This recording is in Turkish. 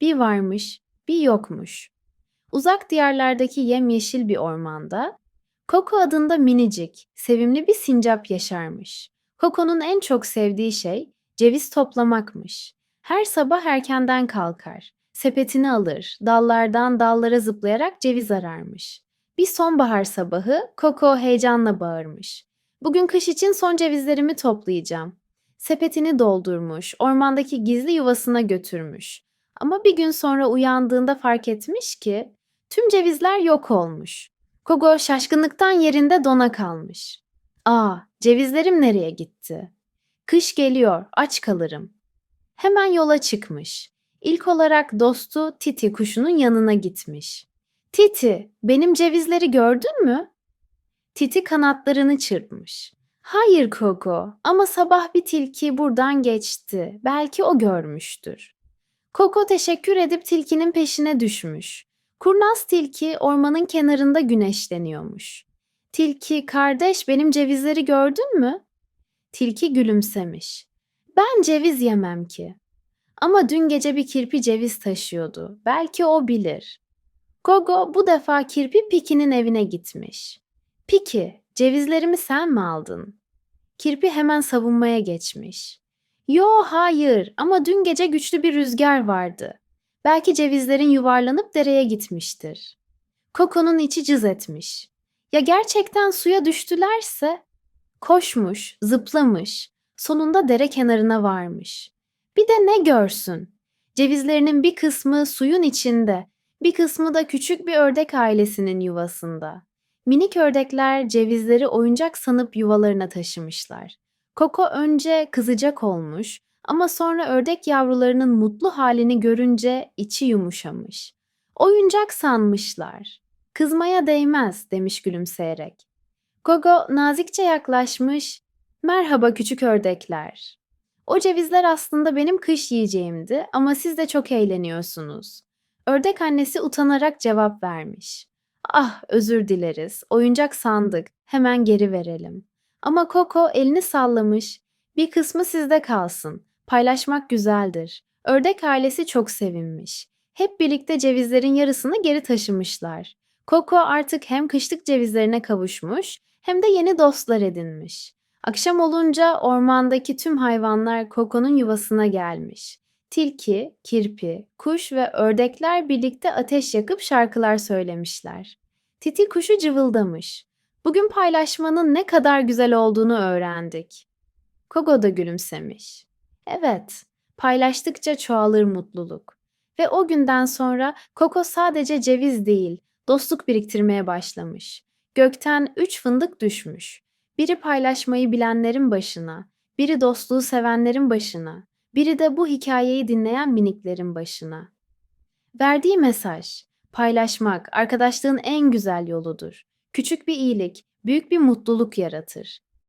Bir varmış, bir yokmuş. Uzak diyarlardaki yemyeşil bir ormanda Koko adında minicik, sevimli bir sincap yaşarmış. Koko'nun en çok sevdiği şey ceviz toplamakmış. Her sabah erkenden kalkar, sepetini alır, dallardan dallara zıplayarak ceviz ararmış. Bir sonbahar sabahı Koko heyecanla bağırmış. Bugün kış için son cevizlerimi toplayacağım. Sepetini doldurmuş, ormandaki gizli yuvasına götürmüş. Ama bir gün sonra uyandığında fark etmiş ki tüm cevizler yok olmuş. Kogo şaşkınlıktan yerinde dona kalmış. Aa, cevizlerim nereye gitti? Kış geliyor, aç kalırım. Hemen yola çıkmış. İlk olarak dostu Titi kuşunun yanına gitmiş. Titi, benim cevizleri gördün mü? Titi kanatlarını çırpmış. Hayır Koko ama sabah bir tilki buradan geçti. Belki o görmüştür. Koko teşekkür edip tilkinin peşine düşmüş. Kurnaz tilki ormanın kenarında güneşleniyormuş. Tilki, kardeş benim cevizleri gördün mü? Tilki gülümsemiş. Ben ceviz yemem ki. Ama dün gece bir kirpi ceviz taşıyordu. Belki o bilir. Gogo bu defa kirpi Piki'nin evine gitmiş. Piki, cevizlerimi sen mi aldın? Kirpi hemen savunmaya geçmiş. Yo hayır ama dün gece güçlü bir rüzgar vardı. Belki cevizlerin yuvarlanıp dereye gitmiştir. Koko'nun içi cız etmiş. Ya gerçekten suya düştülerse? Koşmuş, zıplamış, sonunda dere kenarına varmış. Bir de ne görsün? Cevizlerinin bir kısmı suyun içinde, bir kısmı da küçük bir ördek ailesinin yuvasında. Minik ördekler cevizleri oyuncak sanıp yuvalarına taşımışlar. Koko önce kızacak olmuş ama sonra ördek yavrularının mutlu halini görünce içi yumuşamış. Oyuncak sanmışlar. Kızmaya değmez demiş gülümseyerek. Gogo nazikçe yaklaşmış. Merhaba küçük ördekler. O cevizler aslında benim kış yiyeceğimdi ama siz de çok eğleniyorsunuz. Ördek annesi utanarak cevap vermiş. Ah özür dileriz. Oyuncak sandık. Hemen geri verelim. Ama Koko elini sallamış. Bir kısmı sizde kalsın. Paylaşmak güzeldir. Ördek ailesi çok sevinmiş. Hep birlikte cevizlerin yarısını geri taşımışlar. Koko artık hem kışlık cevizlerine kavuşmuş hem de yeni dostlar edinmiş. Akşam olunca ormandaki tüm hayvanlar Koko'nun yuvasına gelmiş. Tilki, kirpi, kuş ve ördekler birlikte ateş yakıp şarkılar söylemişler. Titi kuşu cıvıldamış. Bugün paylaşmanın ne kadar güzel olduğunu öğrendik. Kogo da gülümsemiş. Evet, paylaştıkça çoğalır mutluluk. Ve o günden sonra Koko sadece ceviz değil, dostluk biriktirmeye başlamış. Gökten üç fındık düşmüş. Biri paylaşmayı bilenlerin başına, biri dostluğu sevenlerin başına, biri de bu hikayeyi dinleyen miniklerin başına. Verdiği mesaj, paylaşmak arkadaşlığın en güzel yoludur. Küçük bir iyilik, büyük bir mutluluk yaratır.